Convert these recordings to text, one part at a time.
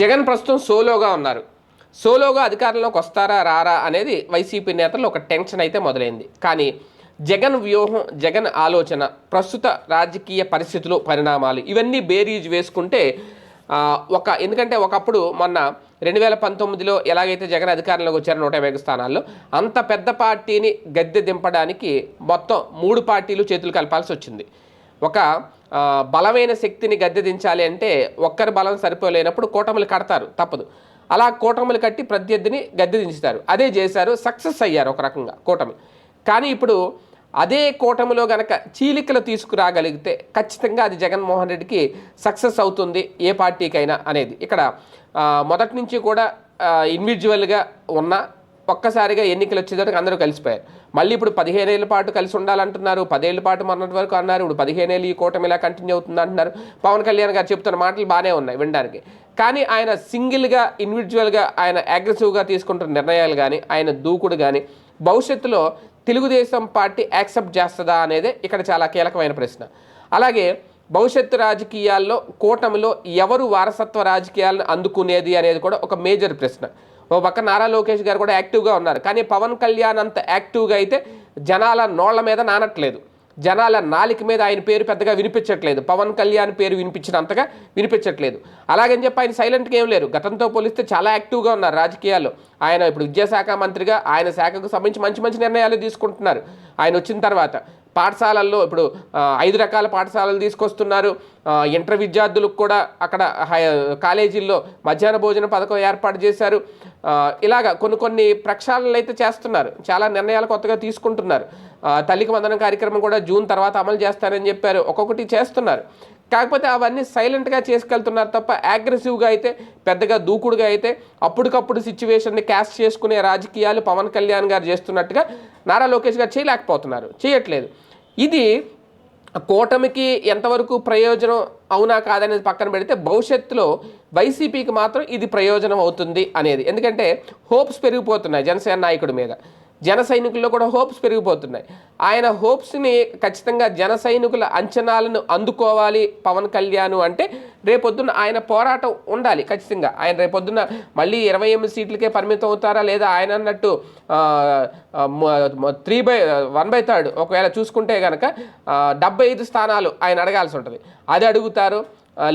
జగన్ ప్రస్తుతం సోలోగా ఉన్నారు. సోలోగా అధికారంలోకి వస్తారా రారా అనేది వైసీపీ నేతలు ఒక టెన్షన్ అయితే మొదలైంది. కానీ జగన్ వ్యూహం జగన్ ఆలోచన ప్రస్తుత రాజకీయ పరిస్థితులు పరిణామాలు ఇవన్నీ బేరీజ్ వేసుకుంటే ఒక ఎందుకంటే ఒకప్పుడు మొన్న రెండు వేల పంతొమ్మిదిలో ఎలాగైతే జగన్ అధికారంలోకి వచ్చారో నూట యాభై స్థానాల్లో అంత పెద్ద పార్టీని గద్దె దింపడానికి మొత్తం మూడు పార్టీలు చేతులు కలపాల్సి వచ్చింది. ఒక బలమైన శక్తిని గద్దె దించాలి అంటే ఒక్కరి బలం సరిపోలేనప్పుడు కూటములు కడతారు తప్పదు. అలా కూటములు కట్టి ప్రత్యర్థిని గద్దె దించుతారు. అదే చేశారు సక్సెస్ అయ్యారు ఒక రకంగా కూటమి. కానీ ఇప్పుడు అదే కూటమిలో గనక చీలికలు తీసుకురాగలిగితే ఖచ్చితంగా అది జగన్మోహన్ రెడ్డికి సక్సెస్ అవుతుంది ఏ పార్టీకైనా అనేది. ఇక్కడ మొదటి నుంచి కూడా ఇండివిజువల్గా ఉన్న ఒక్కసారిగా ఎన్నికలు వచ్చేసరికి అందరూ కలిసిపోయారు. మళ్ళీ ఇప్పుడు పదిహేను ఏళ్ళ పాటు కలిసి ఉండాలంటున్నారు. పదేళ్ళ పాటు మొన్నటి వరకు అన్నారు. ఇప్పుడు పదిహేను ఏళ్ళు ఈ కూటమి ఇలా కంటిన్యూ అవుతుంది అంటున్నారు. పవన్ కళ్యాణ్ గారు చెప్తున్న మాటలు బాగానే ఉన్నాయి వినడానికి. కానీ ఆయన సింగిల్గా ఇండివిజువల్గా ఆయన అగ్రెసివ్గా తీసుకుంటున్న నిర్ణయాలు కానీ ఆయన దూకుడు కానీ భవిష్యత్తులో తెలుగుదేశం పార్టీ యాక్సెప్ట్ చేస్తుందా అనేది ఇక్కడ చాలా కీలకమైన ప్రశ్న. అలాగే భవిష్యత్తు రాజకీయాల్లో కూటమిలో ఎవరు వారసత్వ రాజకీయాలను అందుకునేది అనేది కూడా ఒక మేజర్ ప్రశ్న. ఓ పక్క నారా లోకేష్ గారు కూడా యాక్టివ్గా ఉన్నారు. కానీ పవన్ కళ్యాణ్ అంత యాక్టివ్గా అయితే జనాల నోళ్ళ మీద నానట్లేదు. జనాల నాలిక మీద ఆయన పేరు పెద్దగా వినిపించట్లేదు. పవన్ కళ్యాణ్ పేరు వినిపించినంతగా వినిపించట్లేదు. అలాగని చెప్పి ఆయన సైలెంట్గా ఏం లేరు. గతంతో పోలిస్తే చాలా యాక్టివ్గా ఉన్నారు రాజకీయాల్లో. ఆయన ఇప్పుడు విద్యాశాఖ మంత్రిగా ఆయన శాఖకు సంబంధించి మంచి మంచి నిర్ణయాలు తీసుకుంటున్నారు. ఆయన వచ్చిన తర్వాత పాఠశాలల్లో ఇప్పుడు ఐదు రకాల పాఠశాలలు తీసుకొస్తున్నారు. ఇంటర్ విద్యార్థులకు కూడా అక్కడ హై కాలేజీల్లో మధ్యాహ్న భోజన పథకం ఏర్పాటు చేశారు. ఇలాగ ఇలాగా కొన్ని కొన్ని ప్రక్షాళనలు అయితే చేస్తున్నారు. చాలా నిర్ణయాలు కొత్తగా తీసుకుంటున్నారు. తల్లికి వందనం కార్యక్రమం కూడా జూన్ తర్వాత అమలు చేస్తారని చెప్పారు. ఒక్కొక్కటి చేస్తున్నారు. కాకపోతే అవన్నీ సైలెంట్గా చేసుకెళ్తున్నారు తప్ప అగ్రెసివ్గా అయితే పెద్దగా దూకుడుగా అయితే అప్పటికప్పుడు సిచ్యువేషన్ని క్యాష్ చేసుకునే రాజకీయాలు పవన్ కళ్యాణ్ గారు చేస్తున్నట్టుగా నారా లోకేష్ గారు చేయలేకపోతున్నారు. చేయట్లేదు. ఇది కూటమికి ఎంతవరకు ప్రయోజనం అవునా కాదనేది పక్కన పెడితే భవిష్యత్తులో వైసీపీకి మాత్రం ఇది ప్రయోజనం అవుతుంది అనేది. ఎందుకంటే హోప్స్ పెరిగిపోతున్నాయి జనసేన నాయకుడి మీద. జన సైనికుల్లో కూడా హోప్స్ పెరిగిపోతున్నాయి. ఆయన హోప్స్ని ఖచ్చితంగా జన సైనికుల అంచనాలను అందుకోవాలి పవన్ కళ్యాణ్ అంటే రేపొద్దున ఆయన పోరాటం ఉండాలి ఖచ్చితంగా. ఆయన రేపొద్దున మళ్ళీ ఇరవై ఎనిమిది సీట్లకే పరిమితం అవుతారా లేదా ఆయన అన్నట్టు three by one by third ఒకవేళ చూసుకుంటే కనుక డెబ్బై ఐదు స్థానాలు ఆయన అడగాల్సి ఉంటుంది. అది అడుగుతారు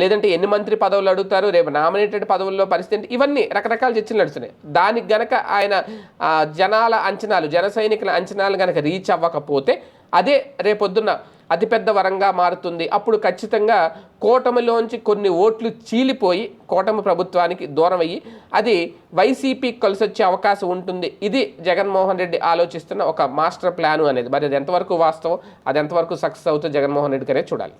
లేదంటే ఎన్ని మంత్రి పదవులు అడుగుతారు రేపు నామినేటెడ్ పదవుల్లో పరిస్థితి ఏంటి? ఇవన్నీ రకరకాల చర్చలు నడుస్తున్నాయి. దానికి గనక ఆయన జనాల అంచనాలు జన సైనికుల అంచనాలు గనక రీచ్ అవ్వకపోతే అదే రేపొద్దున్న అతిపెద్ద వరంగా మారుతుంది. అప్పుడు ఖచ్చితంగా కూటమిలోంచి కొన్ని ఓట్లు చీలిపోయి కూటమి ప్రభుత్వానికి దూరం అయ్యి అది వైసీపీ కలిసొచ్చే అవకాశం ఉంటుంది. ఇది జగన్మోహన్ రెడ్డి ఆలోచిస్తున్న ఒక మాస్టర్ ప్లాను అనేది. మరి అది ఎంతవరకు వాస్తవం అది ఎంతవరకు సక్సెస్ అవుతుంది జగన్మోహన్ రెడ్డి గారే చూడాలి.